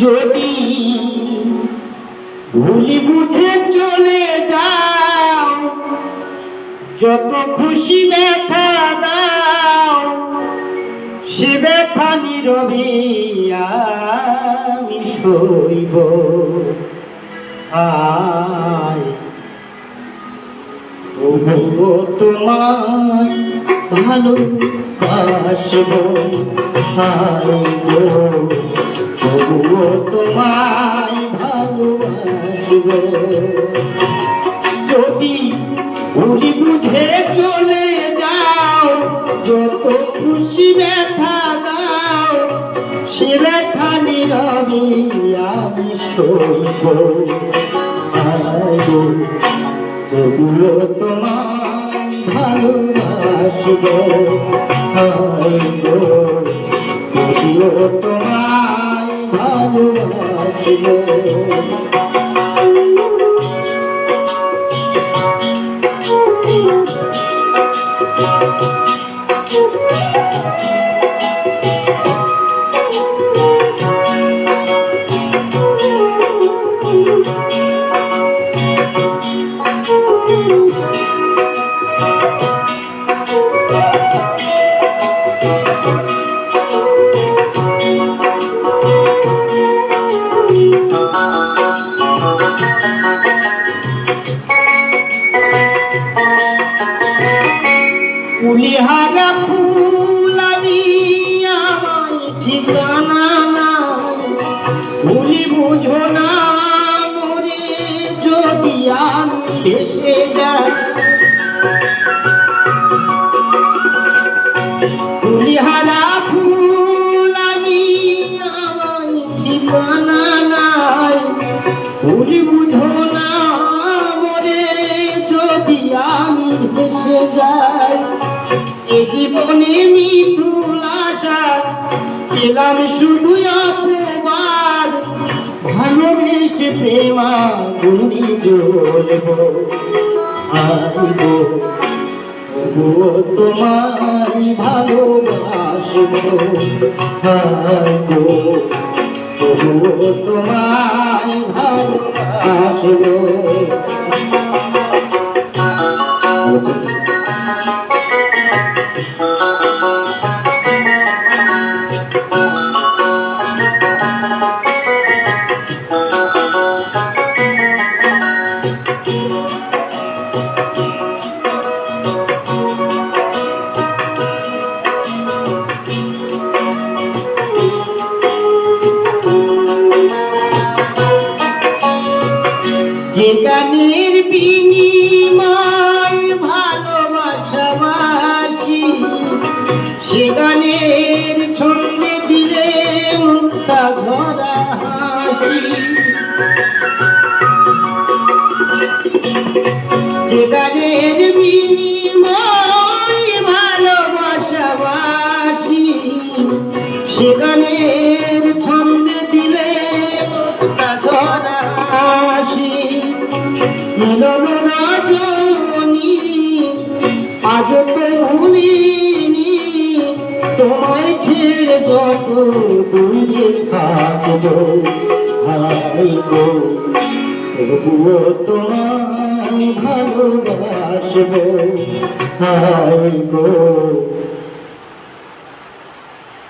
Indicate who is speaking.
Speaker 1: যদি ভুলি বুঝে চলে যাও, যত খুশি ব্যথা দাও, সে ব্যথা নীরবে আমি সইব। আয় তবুও তোমার ভালোবাসব, হায় গো। তবুও তোমায় ভালোবাসব। যদি ভুলি বুঝে চলে যাও, যত খুশি ব্যথা দাও, সে ব্যথা নীরবে আমি সইব। তবুও তোমায় ভালোবাসব? গো ভালোবাসব? কুলিহারা ফুল আমি আমার ঠিকানা নাই। ভুলি বুঝো না মরে যদি আমি ভেসে যাই জীবনে মিথুল আশা পেলাম শুধু অপবাদ। ভালোবেসে প্রেমা গুলি জ্বলব। আইব তবুও তোমায় ভালোবাসব। হাইব তবুও ভালোবাসব। যে গানের বিনিময় ভালোবাসাবাসি সেগানের ছন্দে দিলে মুক্তা ধরা যে বিনিময় ভালোবাসাবাসি সে মিলন আজ তো ভুলিনি, তোমায় ছেড়ে যত দূরে থাকব। হাই গো, তবুও তোমায় ভালোবাসবো। হাই গো